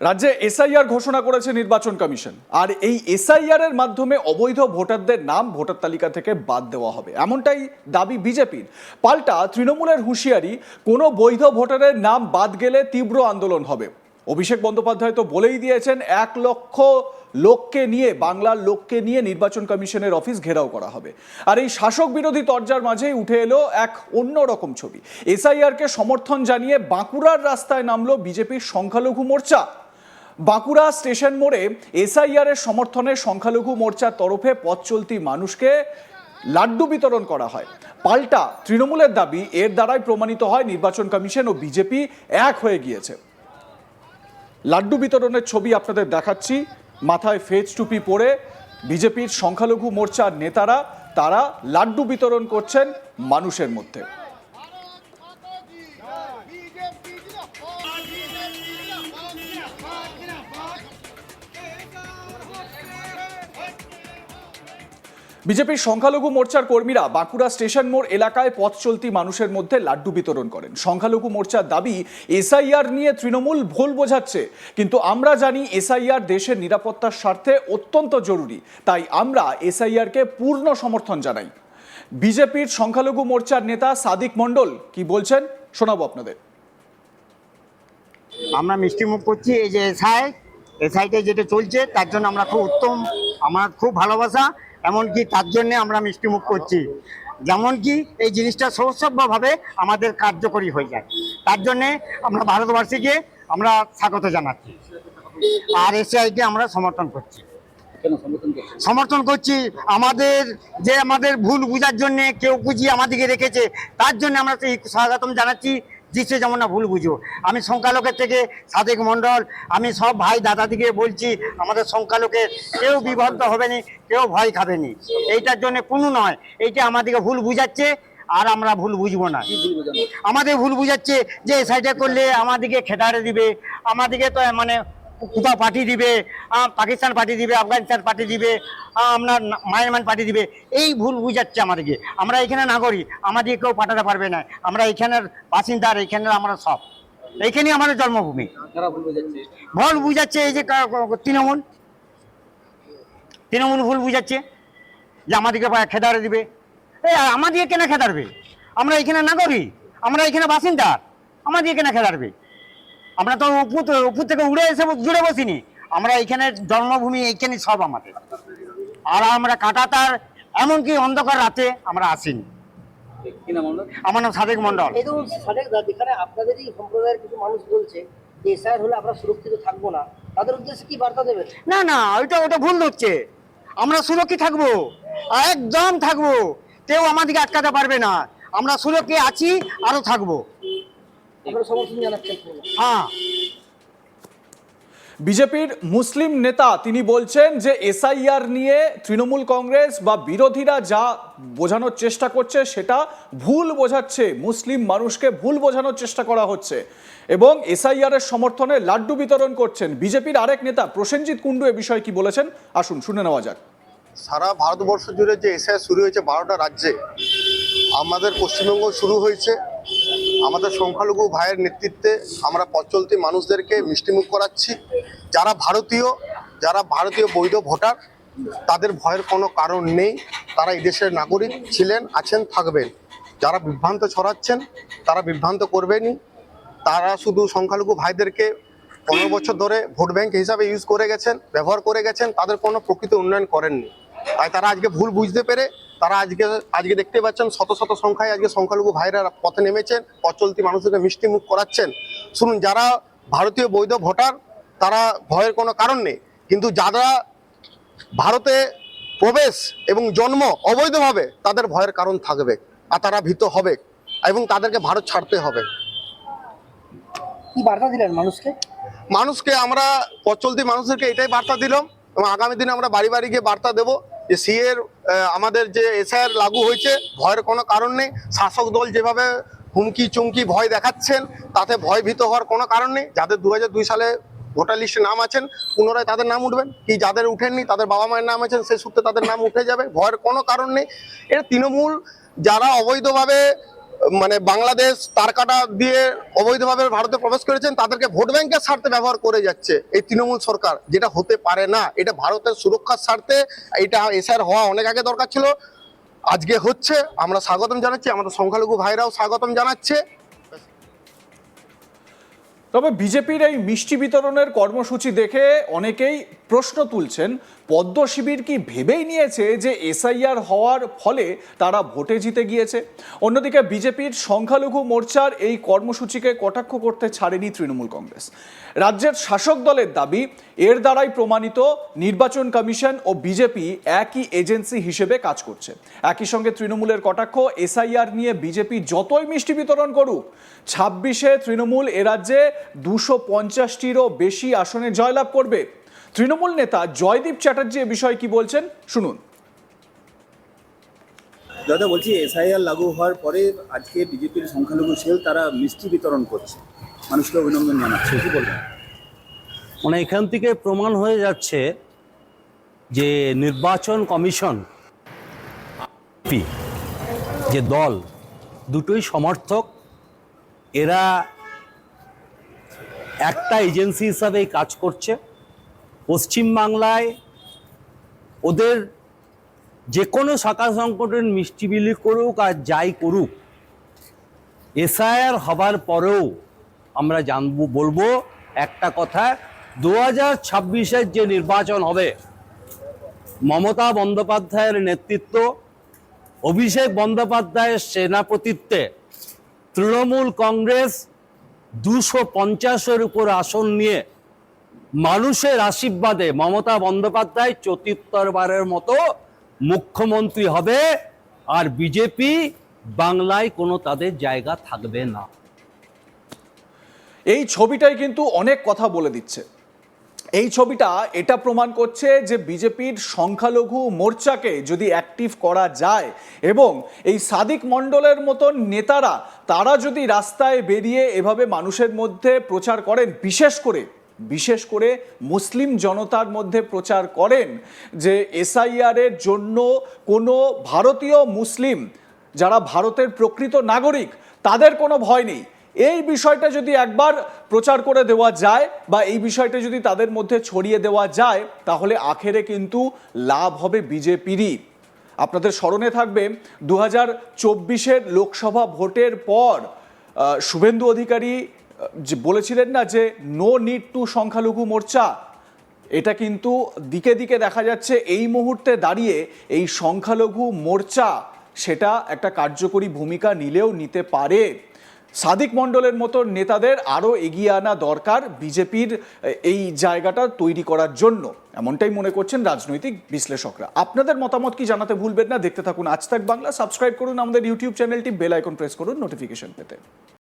রাজ্যে এসআইআর ঘোষণা করেছে নির্বাচন কমিশন। আর এই এসআইআর এর মাধ্যমে অবৈধ ভোটারদের নাম ভোটার তালিকা থেকে বাদ দেওয়া হবে। এমনটাই দাবি বিজেপির। পাল্টা তৃণমূলের হুঁশিয়ারি, কোনো বৈধ ভোটারের নাম বাদ গেলে তীব্র আন্দোলন হবে। অভিষেক বন্দ্যোপাধ্যায় তো বলেই দিয়েছেন, এক লক্ষ লোককে নিয়ে, বাংলার লোককে নিয়ে নির্বাচন কমিশনের অফিস ঘেরাও করা হবে। আর এই শাসক বিরোধী তরজার মাঝেই উঠে এলো এক অন্য রকম ছবি। এসআইআরকে সমর্থন জানিয়ে বাঁকুড়ার রাস্তায় নামলো বিজেপির সংখ্যালঘু মোর্চা। বাঁকুড়া স্টেশন মোড়ে এসআইআর এর সমর্থনে সংখ্যালঘু মোর্চার তরফে পথ চলতি মানুষকে লাড্ডু বিতরণ করা হয়। পাল্টা তৃণমূলের দাবি এর দ্বারাই প্রমাণিত হয় নির্বাচন কমিশন ও বিজেপি এক হয়ে গিয়েছে। লাড্ডু বিতরণের ছবি আপনাদের দেখাচ্ছি। মাথায় ফেজ টুপি পরে বিজেপির সংখ্যালঘু মোর্চার নেতারা, তারা লাড্ডু বিতরণ করছেন মানুষের মধ্যে। বিজেপির সংখ্যালঘু মোর্চার কর্মীরা বাঁকুড়া স্টেশন মোড় এলাকায় পথ চলতি মানুষের মধ্যে লাড্ডু বিতরণ করেন। সংখ্যালঘু মোর্চার দাবি, এসআইআর নিয়ে তৃণমূল ভুল বোঝাচ্ছে। কিন্তু আমরা জানি এসআইআর দেশের নিরাপত্তার স্বার্থে অত্যন্ত জরুরি। তাই আমরা এসআইআরকে পূর্ণ সমর্থন জানাই। বিজেপির সংখ্যালঘু মোর্চার নেতা সাদিক মণ্ডল কি বলছেন, শোনাবো আপনাদের। আমরা মিষ্টি মুখ করছি, এই যে এসআই, এসআইতে যেটা চলছে, তার জন্য আমরা খুব উত্তম, আমার খুব ভালোবাসা। এমনকি তার জন্য আমরা মিষ্টিমুখ করছি। যেমন কি এই জিনিসটা সৌসভ্যভাবে আমাদের কার্যকরী হয়ে যায়। তার জন্যে আমরা ভারতবর্ষীকে আমরা স্বাগত জানাচ্ছি। আর এসআইকে আমরা সমর্থন করছি। সমর্থন করছি আমাদের যে আমাদের ভুল বুঝার জন্য কেউ বুঝিয়ে আমাদেরকে রেখেছে তার জন্য আমরা সেই স্বাগতম জানাচ্ছি। দিচ্ছে যেমন না ভুল বুঝো। আমি সংখ্যালোকের থেকে সাদেক মণ্ডল, আমি সব ভাই দাদাদিকে বলছি, আমাদের সংখ্যালোকের কেউ বিভক্ত হবে নি, কেউ ভয় খাবে নি। এইটার জন্য কোনো নয়, এইটা আমাদেরকে ভুল বুঝাচ্ছে, আর আমরা ভুল বুঝব না। আমাদের ভুল বুঝাচ্ছে যে এই সাইডে করলে আমাদেরকে খেটারে দিবে, আমাদেরকে তো মানে কোথাও পাঠিয়ে দিবে পাকিস্তান পাঠিয়ে দিবে আফগানিস্তান পাঠিয়ে দিবে আপনার মায়ানমার পাঠিয়ে দিবে। এই ভুল বুঝাচ্ছে আমাদেরকে। আমরা এখানে নাগরিক আমাদের কেউ পাঠাতে পারবে না। আমরা এখানের বাসিন্দার এখানের আমরা সব। এইখানেই আমাদের জন্মভূমি। ভুল বুঝাচ্ছে? এই যে তৃণমূল। তৃণমূল ভুল বুঝাচ্ছে যে আমাদেরকে খেদারে দিবে। এই আমাদেরকে কেন খেদারবে? আমরা এখানে নাগরিক আমরা এখানে বাসিন্দা। আমাদের এখানে খেদারবে? আমরা তো উপর উপর থেকে উড়ে এসে জুড়ে বসিনি। আমরা এখানে জন্মভূমি এইখানে সব আমাদের। আর আমরা কাটাতার এমনকি অন্ধকার রাতে আমরা আসিনি। আমার নাম সাদেক মন্ডল সাদেক দা যেখানে আপনাদেরই সম্প্রদায়ের কিছু মানুষ বলছে যে এসআইআর হলে আমরা সুরক্ষিত থাকব না তাদের উদ্দেশ্যে কি বার্তা দেবেন? না না ওইটা ওটা ভুল হচ্ছে। আমরা সুরক্ষিত থাকব একদম থাকব। কেউ আমাদেরকে আটকাতে পারবে না। আমরা সুরক্ষিত আছি আরও থাকব আপনারা সমর্থন জানাচ্ছেন পুরো। হ্যাঁ। বিজেপির মুসলিম নেতা তিনি বলছেন যে এসআইআর নিয়ে তৃণমূল কংগ্রেস বা বিরোধীরা যা বোঝানোর চেষ্টা করছে সেটা ভুল বোঝাচ্ছে মুসলিম মানুষকে ভুল বোঝানোর চেষ্টা করা হচ্ছে এবং এসআইআর এর সমর্থনে লাড্ডু বিতরণ করছেন। বিজেপির আরেক নেতা প্রসেনজিৎ কুণ্ডু এ বিষয়ে কি বলেছেন? আসুন শুনে নেওয়া যাক। সারা ভারতবর্ষ জুড়ে যে এসআই শুরু হয়েছে বারোটা রাজ্যে আমাদের পশ্চিমবঙ্গ শুরু হয়েছে। আমাদের সংখ্যালঘু ভাইয়ের নেতৃত্বে আমরা পথচলতি মানুষদেরকে মিষ্টিমুখ করাচ্ছি। যারা ভারতীয় যারা ভারতীয় বৈধ ভোটার, তাদের ভয়ের কোনো কারণ নেই। তারা দেশের নাগরিক ছিলেন, আছেন, থাকবেন। যারা বিভ্রান্ত ছড়াচ্ছেন, তারা বিভ্রান্ত করবেনই। তারা শুধু সংখ্যালঘু ভাইদেরকে পনেরো বছর ধরে ভোট ব্যাংক হিসাবে ইউজ করে গেছেন, ব্যবহার করে গেছেন, তাদের কোনো প্রকৃত উন্নয়ন করেননি। তাই তারা আজকে ভুল বুঝতে পেরে তারা আজকে আজকে দেখতে পাচ্ছেন শত শত সংখ্যায় আজকে সংখ্যালঘু ভাইরা পথে নেমেছেন অচলতি মানুষকে মিষ্টি মুখ করাচ্ছেন। শুনুন যারা ভারতীয় বৈধ ভোটার তারা ভয়ের কোনো কারণ নেই। কিন্তু যারা ভারতে প্রবেশ এবং জন্ম অবৈধভাবে তাদের ভয়ের কারণ থাকবে আর তারা ভীত হবে এবং তাদেরকে ভারত ছাড়তে হবে। কি বার্তা দিলেন মানুষকে? মানুষকে আমরা পচলতি মানুষদেরকে এটাই বার্তা দিলাম এবং আগামী দিনে আমরা বাড়ি বাড়ি গিয়ে বার্তা দেবো যে সিএর আমাদের যে এসআইআর লাগু হয়েছে, ভয়ের কোনো কারণ নেই। শাসক দল যেভাবে হুমকি, চুমকি, ভয় দেখাচ্ছেন, তাতে ভয় ভীত হওয়ার কোনো কারণ নেই। যাদের দু সালে ভোটার লিস্টে নাম আছেন, পুনরায় তাদের নাম উঠবেন। কি যাদের উঠেননি, তাদের বাবা মায়ের নাম আছেন সে সূত্রে তাদের নাম উঠে যাবে, ভয়ের কোনো কারণ নেই। এটা তৃণমূল যারা অবৈধভাবে মানে বাংলাদেশ তার কাটা দিয়ে অবৈধভাবে ভারতে প্রবেশ করেছেন, তাদেরকে ভোট ব্যাংকের স্বার্থে ব্যবহার করে যাচ্ছে এই তৃণমূল সরকার, যেটা হতে পারে না। এটা ভারতের সুরক্ষার স্বার্থে, এটা এসআর হওয়া অনেক আগে দরকার ছিল। আজকে হচ্ছে, আমরা স্বাগতম জানাচ্ছি, আমাদের সংখ্যালঘু ভাইরাও স্বাগতম জানাচ্ছে। তবে বিজেপির এই মিষ্টি বিতরণের কর্মসূচি দেখে অনেকেই প্রশ্ন তুলছেন পদ্ম শিবির কি ভেবেই নিয়েছে যে এসআইআর হওয়ার ফলে তারা ভোটে জিতে গিয়েছে? অন্যদিকে বিজেপির সংখ্যালঘু মোর্চার এই কর্মসূচিকে কটাক্ষ করতে ছাড়েনি তৃণমূল কংগ্রেস। রাজ্যের শাসক দলের দাবি, এর দ্বারাই প্রমাণিত নির্বাচন কমিশন ও বিজেপি একই এজেন্সি হিসেবে কাজ করছে। একই সঙ্গে তৃণমূলের কটাক্ষ, এসআইআর নিয়ে বিজেপি যতই মিষ্টি বিতরণ করুক, ছাব্বিশে তৃণমূল এ রাজ্যে দুশো পঞ্চাশটিরও বেশি আসনে জয়লাভ করবে। তৃণমূল নেতা জয়দীপ চ্যাটার্জি এ বিষয়ে কি বলছেন? শুনুন। দাদা বলছি এসআইআর লাগু হওয়ার পরে আজকে বিজেপির সংখ্যালঘু সেল তারা মিষ্টি বিতরণ করছে। মানুষকে অভিনন্দন জানাচ্ছে। কি বলবেন? মানে এখান থেকে প্রমাণ হয়ে যাচ্ছে যে নির্বাচন কমিশন যে দল দুটোই সমর্থক। এরা একটা এজেন্সি হিসাবেই কাজ করছে। পশ্চিমবাংলায় ওদের যে কোনো শাখা সংকটের মিষ্টি বিলি করুক আর যাই করুক, এসআইআর হবার পরেও আমরা জানব, বলব একটা কথা, দু হাজার ছাব্বিশের যে নির্বাচন হবে, মমতা বন্দ্যোপাধ্যায়ের নেতৃত্ব, অভিষেক বন্দ্যোপাধ্যায়ের সেনাপতিত্বে তৃণমূল কংগ্রেস দুশো পঞ্চাশের উপর আসন নিয়ে মানুষের আশীর্বাদে মমতা বন্দ্যোপাধ্যায় চতুর্থবারের মতো মুখ্যমন্ত্রী হবে আর বিজেপি বাংলায় কোনো তাদের জায়গা থাকবে না। এই ছবিটাই কিন্তু অনেক কথা বলে দিচ্ছে। এই ছবিটা এটা প্রমাণ করছে যে বিজেপির সংখ্যালঘু মোর্চাকে যদি অ্যাক্টিভ করা যায় এবং এই সাদিক মণ্ডলের মতন নেতারা, তারা যদি রাস্তায় বেরিয়ে এভাবে মানুষের মধ্যে প্রচার করেন, বিশেষ করে বিশেষ করে মুসলিম জনতার মধ্যে প্রচার করেন যে এসআইআর এর জন্য কোনো ভারতীয় মুসলিম, যারা ভারতের প্রকৃত নাগরিক, তাদের কোনো ভয় নেই। এই বিষয়টা যদি একবার প্রচার করে দেওয়া যায় বা এই বিষয়টা যদি তাদের মধ্যে ছড়িয়ে দেওয়া যায়, তাহলে আখেরে কিন্তু লাভ হবে বিজেপিরই। আপনাদের স্মরণে থাকবে দু হাজার লোকসভা ভোটের পর শুভেন্দু অধিকারী যে বলেছিলেন না যে নো নিড টু সংখ্যালঘু মোর্চা, এটা কিন্তু দিকে দিকে দেখা যাচ্ছে এই মুহূর্তে দাঁড়িয়ে এই সংখ্যালঘু মোর্চা সেটা একটা কার্যকরী ভূমিকা নিলেও নিতে পারে। সাদিক মণ্ডলের মতো নেতাদের আরও এগিয়ে আনা দরকার বিজেপির, এই জায়গাটা তৈরি করার জন্য। এমনটাই মনে করছেন রাজনৈতিক বিশ্লেষকরা। আপনাদের মতামত কি জানাতে ভুলবেন না? দেখতে থাকুন আজ তাক বাংলা। সাবস্ক্রাইব করুন আমাদের ইউটিউব চ্যানেলটি। বেল আইকন প্রেস করুন নোটিফিকেশন পেতে।